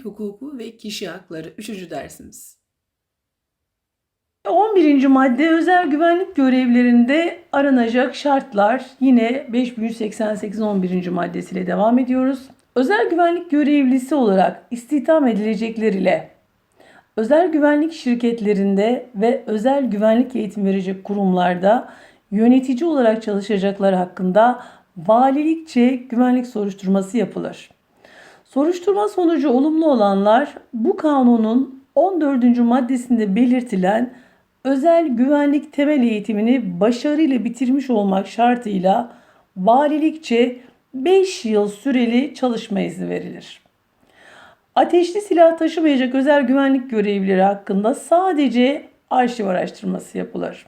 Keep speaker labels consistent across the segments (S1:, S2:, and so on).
S1: Güvenlik hukuku ve kişi hakları 3. dersimiz.
S2: 11. madde özel güvenlik görevlerinde aranacak şartlar yine 5188'in 11. maddesiyle devam ediyoruz. Özel güvenlik görevlisi olarak istihdam edilecekler ile özel güvenlik şirketlerinde ve özel güvenlik eğitim verecek kurumlarda yönetici olarak çalışacaklar hakkında valilikçe güvenlik soruşturması yapılır. Soruşturma sonucu olumlu olanlar bu kanunun 14. maddesinde belirtilen özel güvenlik temel eğitimini başarıyla bitirmiş olmak şartıyla valilikçe 5 yıl süreli çalışma izni verilir. Ateşli silah taşımayacak özel güvenlik görevlileri hakkında sadece arşiv araştırması yapılır.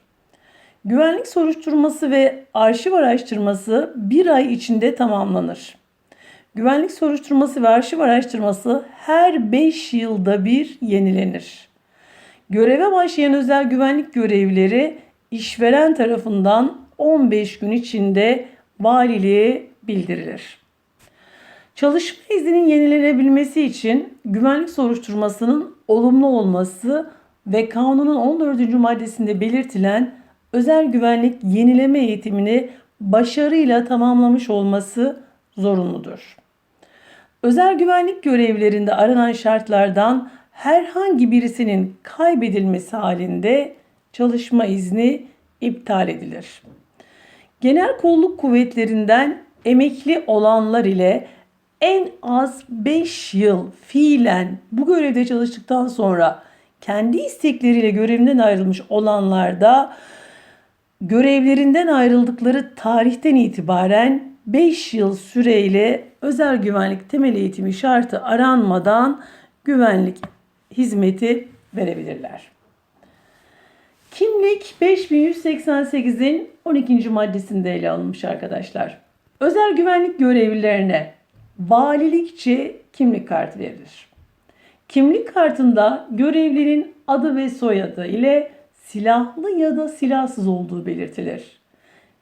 S2: Güvenlik soruşturması ve arşiv araştırması bir ay içinde tamamlanır. Güvenlik soruşturması ve arşiv araştırması her 5 yılda bir yenilenir. Göreve başlayan özel güvenlik görevlileri işveren tarafından 15 gün içinde valiliğe bildirilir. Çalışma izninin yenilenebilmesi için güvenlik soruşturmasının olumlu olması ve kanunun 14. maddesinde belirtilen özel güvenlik yenileme eğitimini başarıyla tamamlamış olması zorunludur. Özel güvenlik görevlerinde aranan şartlardan herhangi birisinin kaybedilmesi halinde çalışma izni iptal edilir. Genel kolluk kuvvetlerinden emekli olanlar ile en az 5 yıl fiilen bu görevde çalıştıktan sonra kendi istekleriyle görevinden ayrılmış olanlar da görevlerinden ayrıldıkları tarihten itibaren 5 yıl süreyle özel güvenlik temel eğitimi şartı aranmadan güvenlik hizmeti verebilirler. Kimlik 5188'in 12. maddesinde ele alınmış arkadaşlar. Özel güvenlik görevlilerine valilikçe kimlik kartı verilir. Kimlik kartında görevlinin adı ve soyadı ile silahlı ya da silahsız olduğu belirtilir.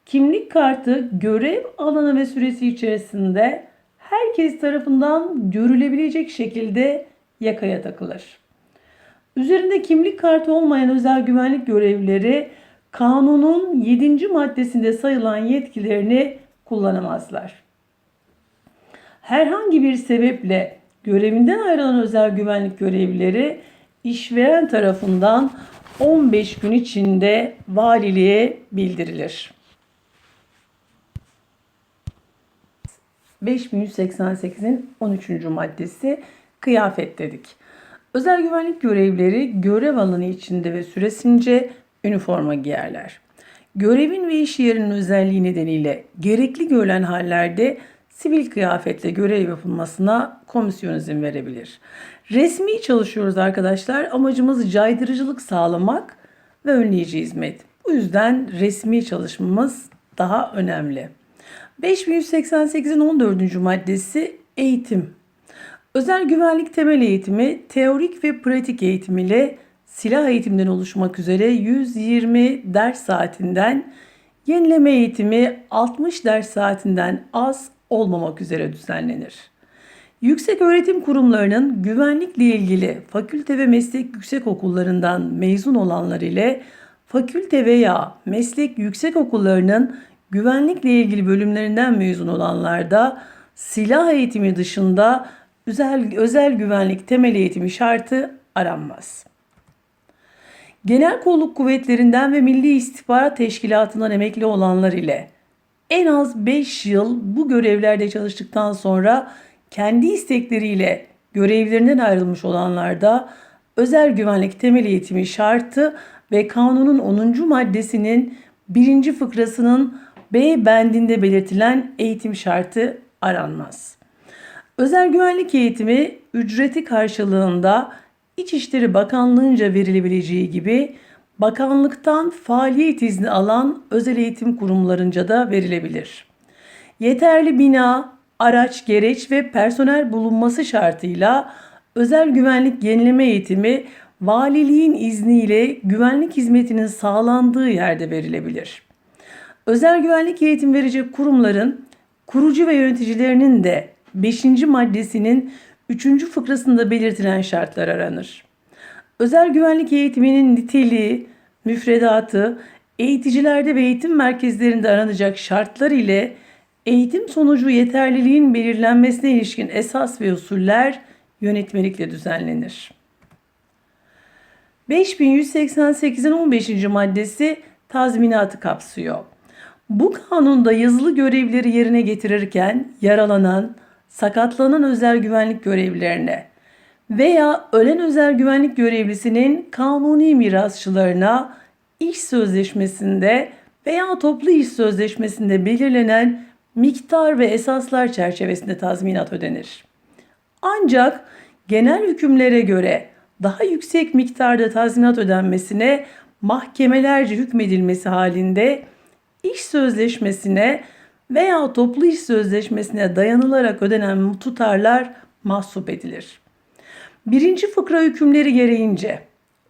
S2: Kimlik kartı görev alanı ve süresi içerisinde herkes tarafından görülebilecek şekilde yakaya takılır. Üzerinde kimlik kartı olmayan özel güvenlik görevlileri kanunun 7. maddesinde sayılan yetkilerini kullanamazlar. Herhangi bir sebeple görevinden ayrılan özel güvenlik görevlileri işveren tarafından 15 gün içinde valiliğe bildirilir. 5188'in 13. maddesi kıyafet dedik. Özel güvenlik görevlileri görev alanı içinde ve süresince üniforma giyerler. Görevin ve iş yerinin özelliği nedeniyle gerekli görülen hallerde sivil kıyafetle görev yapılmasına komisyon izin verebilir. Resmi çalışıyoruz arkadaşlar. Amacımız caydırıcılık sağlamak ve önleyici hizmet. Bu yüzden resmi çalışmamız daha önemli. 5188'in 14. maddesi eğitim. Özel güvenlik temel eğitimi teorik ve pratik eğitim ile silah eğitimden oluşmak üzere 120 ders saatinden yenileme eğitimi 60 ders saatinden az olmamak üzere düzenlenir. Yüksek öğretim kurumlarının güvenlikle ilgili fakülte ve meslek yüksek okullarından mezun olanlar ile fakülte veya meslek yüksek okullarının güvenlikle ilgili bölümlerinden mezun olanlarda silah eğitimi dışında özel, özel güvenlik temel eğitimi şartı aranmaz. Genel kolluk kuvvetlerinden ve Milli İstihbarat Teşkilatı'ndan emekli olanlar ile en az 5 yıl bu görevlerde çalıştıktan sonra kendi istekleriyle görevlerinden ayrılmış olanlarda özel güvenlik temel eğitimi şartı ve kanunun 10. maddesinin 1. fıkrasının B bendinde belirtilen eğitim şartı aranmaz. Özel güvenlik eğitimi ücreti karşılığında İçişleri Bakanlığı'nca verilebileceği gibi bakanlıktan faaliyet izni alan özel eğitim kurumlarınca da verilebilir. Yeterli bina, araç, gereç ve personel bulunması şartıyla özel güvenlik yenileme eğitimi valiliğin izniyle güvenlik hizmetinin sağlandığı yerde verilebilir. Özel güvenlik eğitim verecek kurumların kurucu ve yöneticilerinin de 5. maddesinin 3. fıkrasında belirtilen şartlar aranır. Özel güvenlik eğitiminin niteliği, müfredatı, eğiticilerde ve eğitim merkezlerinde aranacak şartlar ile eğitim sonucu yeterliliğin belirlenmesine ilişkin esas ve usuller yönetmelikle düzenlenir. 5188'in 15. maddesi tazminatı kapsıyor. Bu kanunda yazılı görevleri yerine getirirken yaralanan, sakatlanan özel güvenlik görevlilerine veya ölen özel güvenlik görevlisinin kanuni mirasçılarına iş sözleşmesinde veya toplu iş sözleşmesinde belirlenen miktar ve esaslar çerçevesinde tazminat ödenir. Ancak genel hükümlere göre daha yüksek miktarda tazminat ödenmesine mahkemelerce hükmedilmesi halinde iş sözleşmesine veya toplu iş sözleşmesine dayanılarak ödenen tutarlar mahsup edilir. Birinci fıkra hükümleri gereğince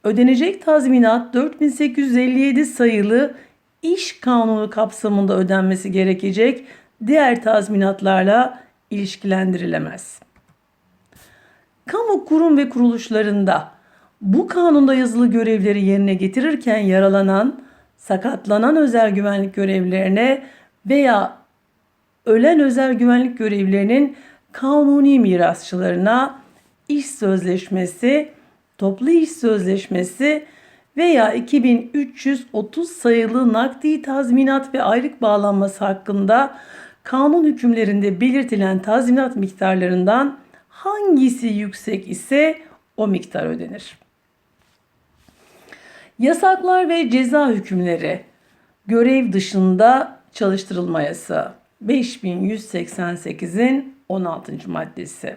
S2: ödenecek tazminat 4857 sayılı iş kanunu kapsamında ödenmesi gerekecek diğer tazminatlarla ilişkilendirilemez. Kamu kurum ve kuruluşlarında bu kanunda yazılı görevleri yerine getirirken yaralanan, sakatlanan özel güvenlik görevlilerine veya ölen özel güvenlik görevlilerinin kanuni mirasçılarına iş sözleşmesi, toplu iş sözleşmesi veya 2330 sayılı nakdi tazminat ve aylık bağlanması hakkında kanun hükümlerinde belirtilen tazminat miktarlarından hangisi yüksek ise o miktar ödenir. Yasaklar ve ceza hükümleri görev dışında çalıştırılma yasağı 5188'in 16. maddesi.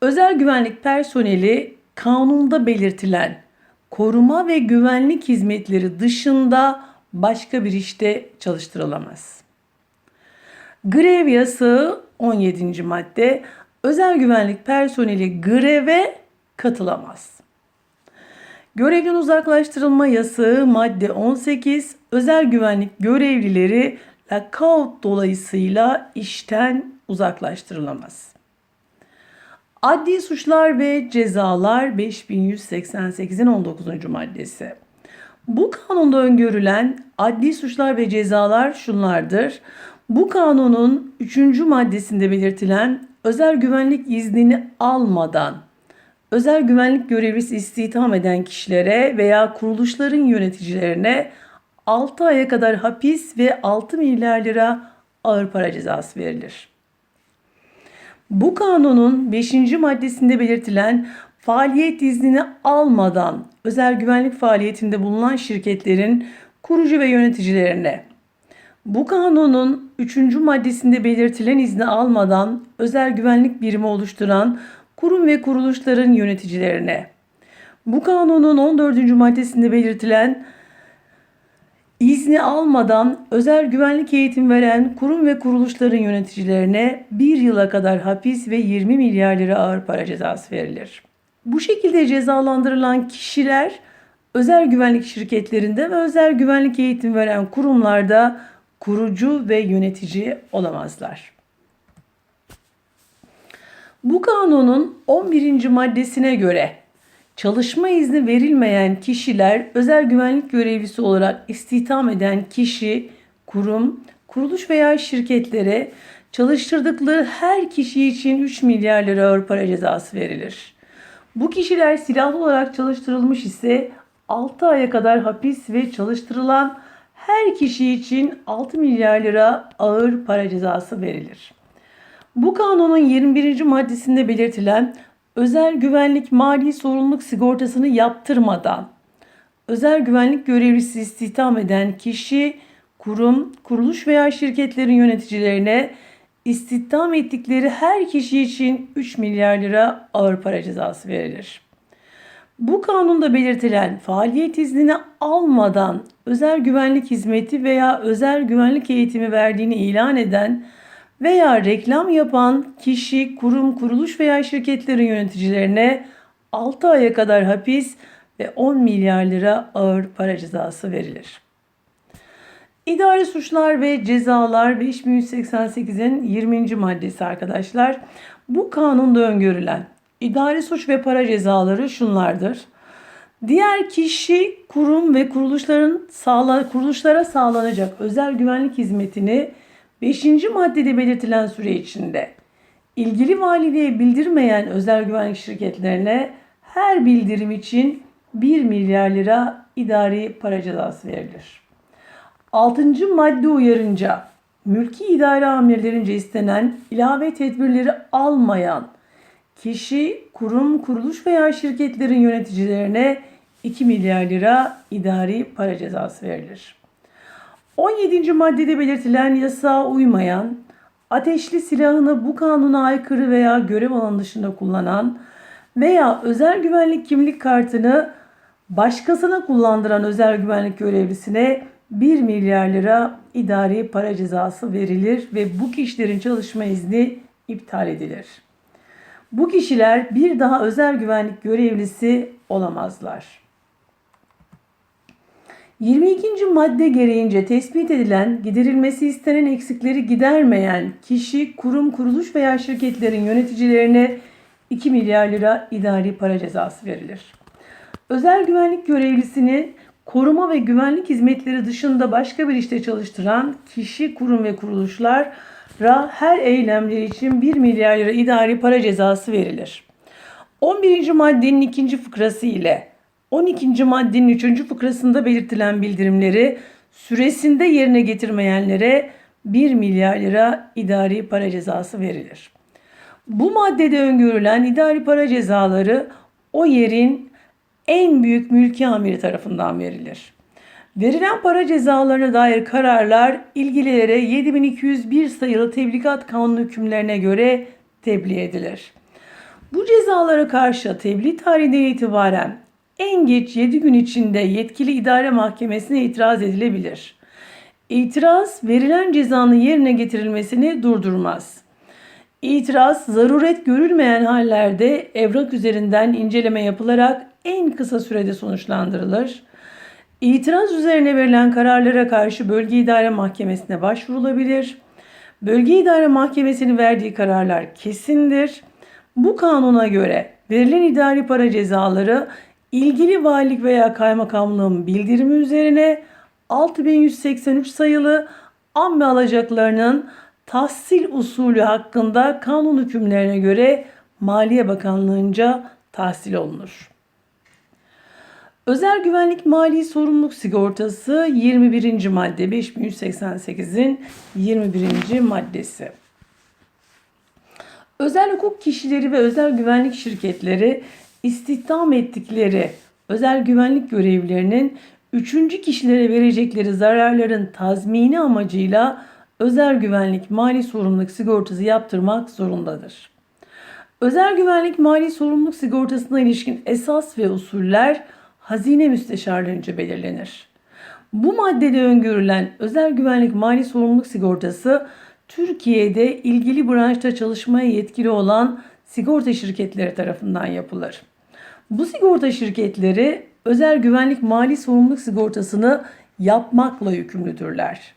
S2: Özel güvenlik personeli kanunda belirtilen koruma ve güvenlik hizmetleri dışında başka bir işte çalıştırılamaz. Grev yasağı 17. madde özel güvenlik personeli greve katılamaz. Görevden uzaklaştırılma yasağı madde 18 özel güvenlik görevlileri lockout dolayısıyla işten uzaklaştırılamaz. Adli suçlar ve cezalar 5188'in 19. maddesi. Bu kanunda öngörülen adli suçlar ve cezalar şunlardır. Bu kanunun 3. maddesinde belirtilen özel güvenlik iznini almadan özel güvenlik görevlisi istihdam eden kişilere veya kuruluşların yöneticilerine 6 aya kadar hapis ve 6 milyar lira ağır para cezası verilir. Bu kanunun 5. maddesinde belirtilen faaliyet iznini almadan özel güvenlik faaliyetinde bulunan şirketlerin kurucu ve yöneticilerine bu kanunun 3. maddesinde belirtilen izni almadan özel güvenlik birimi oluşturan kurum ve kuruluşların yöneticilerine bu kanunun 14. maddesinde belirtilen İzni almadan özel güvenlik eğitim veren kurum ve kuruluşların yöneticilerine bir yıla kadar hapis ve 20 milyar lira ağır para cezası verilir. Bu şekilde cezalandırılan kişiler özel güvenlik şirketlerinde ve özel güvenlik eğitim veren kurumlarda kurucu ve yönetici olamazlar. Bu kanunun 11. maddesine göre çalışma izni verilmeyen kişiler özel güvenlik görevlisi olarak istihdam eden kişi, kurum, kuruluş veya şirketlere çalıştırdıkları her kişi için 3 milyar lira ağır para cezası verilir. Bu kişiler silahlı olarak çalıştırılmış ise 6 aya kadar hapis ve çalıştırılan her kişi için 6 milyar lira ağır para cezası verilir. Bu kanunun 21. maddesinde belirtilen özel güvenlik mali sorumluluk sigortasını yaptırmadan özel güvenlik görevlisi istihdam eden kişi, kurum, kuruluş veya şirketlerin yöneticilerine istihdam ettikleri her kişi için 3 milyar lira ağır para cezası verilir. Bu kanunda belirtilen faaliyet iznini almadan özel güvenlik hizmeti veya özel güvenlik eğitimi verdiğini ilan eden veya reklam yapan kişi, kurum, kuruluş veya şirketlerin yöneticilerine 6 aya kadar hapis ve 10 milyar lira ağır para cezası verilir. İdari suçlar ve cezalar 5188'in 20. maddesi arkadaşlar. Bu kanunda öngörülen idari suç ve para cezaları şunlardır. Diğer kişi, kurum ve kuruluşların sağla, kuruluşlara sağlanacak özel güvenlik hizmetini 5. maddede belirtilen süre içinde ilgili valiliğe bildirmeyen özel güvenlik şirketlerine her bildirim için 1 milyar lira idari para cezası verilir. 6. madde uyarınca mülki idare amirlerince istenen ilave tedbirleri almayan kişi, kurum, kuruluş veya şirketlerin yöneticilerine 2 milyar lira idari para cezası verilir. 17. maddede belirtilen yasağa uymayan, ateşli silahını bu kanuna aykırı veya görev alanı dışında kullanan veya özel güvenlik kimlik kartını başkasına kullandıran özel güvenlik görevlisine 1 milyar lira idari para cezası verilir ve bu kişilerin çalışma izni iptal edilir. Bu kişiler bir daha özel güvenlik görevlisi olamazlar. 22. madde gereğince tespit edilen, giderilmesi istenen eksikleri gidermeyen kişi, kurum, kuruluş veya şirketlerin yöneticilerine 2 milyar lira idari para cezası verilir. Özel güvenlik görevlisini koruma ve güvenlik hizmetleri dışında başka bir işte çalıştıran kişi, kurum ve kuruluşlara her eylemleri için 1 milyar lira idari para cezası verilir. 11. maddenin ikinci fıkrası ile 12. maddenin 3. fıkrasında belirtilen bildirimleri süresinde yerine getirmeyenlere 1 milyar lira idari para cezası verilir. Bu maddede öngörülen idari para cezaları o yerin en büyük mülki amiri tarafından verilir. Verilen para cezalarına dair kararlar ilgililere 7201 sayılı tebligat kanunu hükümlerine göre tebliğ edilir. Bu cezalara karşı tebliğ tarihinden itibaren en geç 7 gün içinde yetkili idare mahkemesine itiraz edilebilir. İtiraz verilen cezanın yerine getirilmesini durdurmaz. İtiraz zaruret görülmeyen hallerde evrak üzerinden inceleme yapılarak en kısa sürede sonuçlandırılır. İtiraz üzerine verilen kararlara karşı Bölge İdare Mahkemesi'ne başvurulabilir. Bölge İdare Mahkemesi'nin verdiği kararlar kesindir. Bu kanuna göre verilen idari para cezaları ilgili valilik veya kaymakamlığın bildirimi üzerine 6183 sayılı amme alacaklarının tahsil usulü hakkında kanun hükümlerine göre Maliye Bakanlığı'nca tahsil olunur. Özel Güvenlik Mali Sorumluluk Sigortası 21. madde 5188'in 21. maddesi. Özel hukuk kişileri ve özel güvenlik şirketleri istihdam ettikleri özel güvenlik görevlilerinin üçüncü kişilere verecekleri zararların tazmini amacıyla özel güvenlik mali sorumluluk sigortası yaptırmak zorundadır. Özel güvenlik mali sorumluluk sigortasına ilişkin esas ve usuller hazine müsteşarlığınca belirlenir. Bu maddede öngörülen özel güvenlik mali sorumluluk sigortası Türkiye'de ilgili branşta çalışmaya yetkili olan sigorta şirketleri tarafından yapılır. Bu sigorta şirketleri özel güvenlik mali sorumluluk sigortasını yapmakla yükümlüdürler.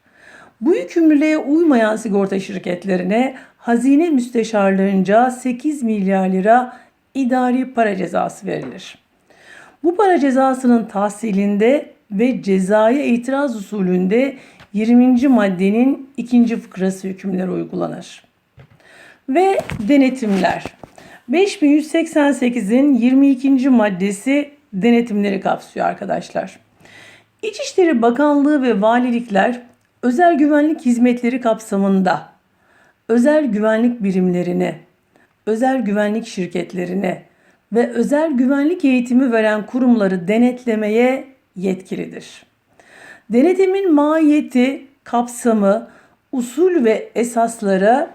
S2: Bu yükümlülüğe uymayan sigorta şirketlerine hazine müsteşarlığınca 8 milyar lira idari para cezası verilir. Bu para cezasının tahsilinde ve cezaya itiraz usulünde 20. maddenin ikinci fıkrası hükümleri uygulanır. Ve denetimler. 5188'in 22. maddesi denetimleri kapsıyor arkadaşlar. İçişleri Bakanlığı ve valilikler özel güvenlik hizmetleri kapsamında özel güvenlik birimlerini, özel güvenlik şirketlerini ve özel güvenlik eğitimi veren kurumları denetlemeye yetkilidir. Denetimin mahiyeti, kapsamı, usul ve esasları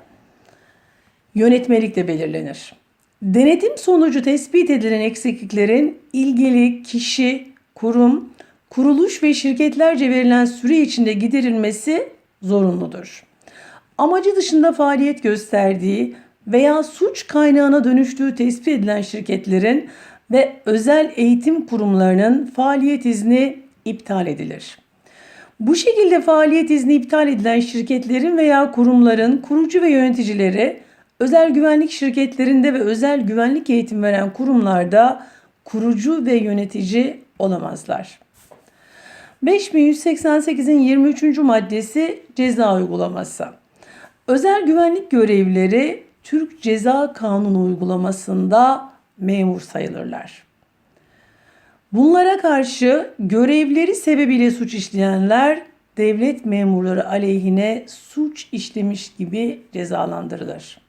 S2: yönetmelikle belirlenir. Denetim sonucu tespit edilen eksikliklerin ilgili kişi, kurum, kuruluş ve şirketlerce verilen süre içinde giderilmesi zorunludur. Amacı dışında faaliyet gösterdiği veya suç kaynağına dönüştüğü tespit edilen şirketlerin ve özel eğitim kurumlarının faaliyet izni iptal edilir. Bu şekilde faaliyet izni iptal edilen şirketlerin veya kurumların kurucu ve yöneticileri özel güvenlik şirketlerinde ve özel güvenlik eğitim veren kurumlarda kurucu ve yönetici olamazlar. 5188'in 23. maddesi ceza uygulaması. Özel güvenlik görevlileri Türk Ceza Kanunu uygulamasında memur sayılırlar. Bunlara karşı görevleri sebebiyle suç işleyenler devlet memurları aleyhine suç işlemiş gibi cezalandırılır.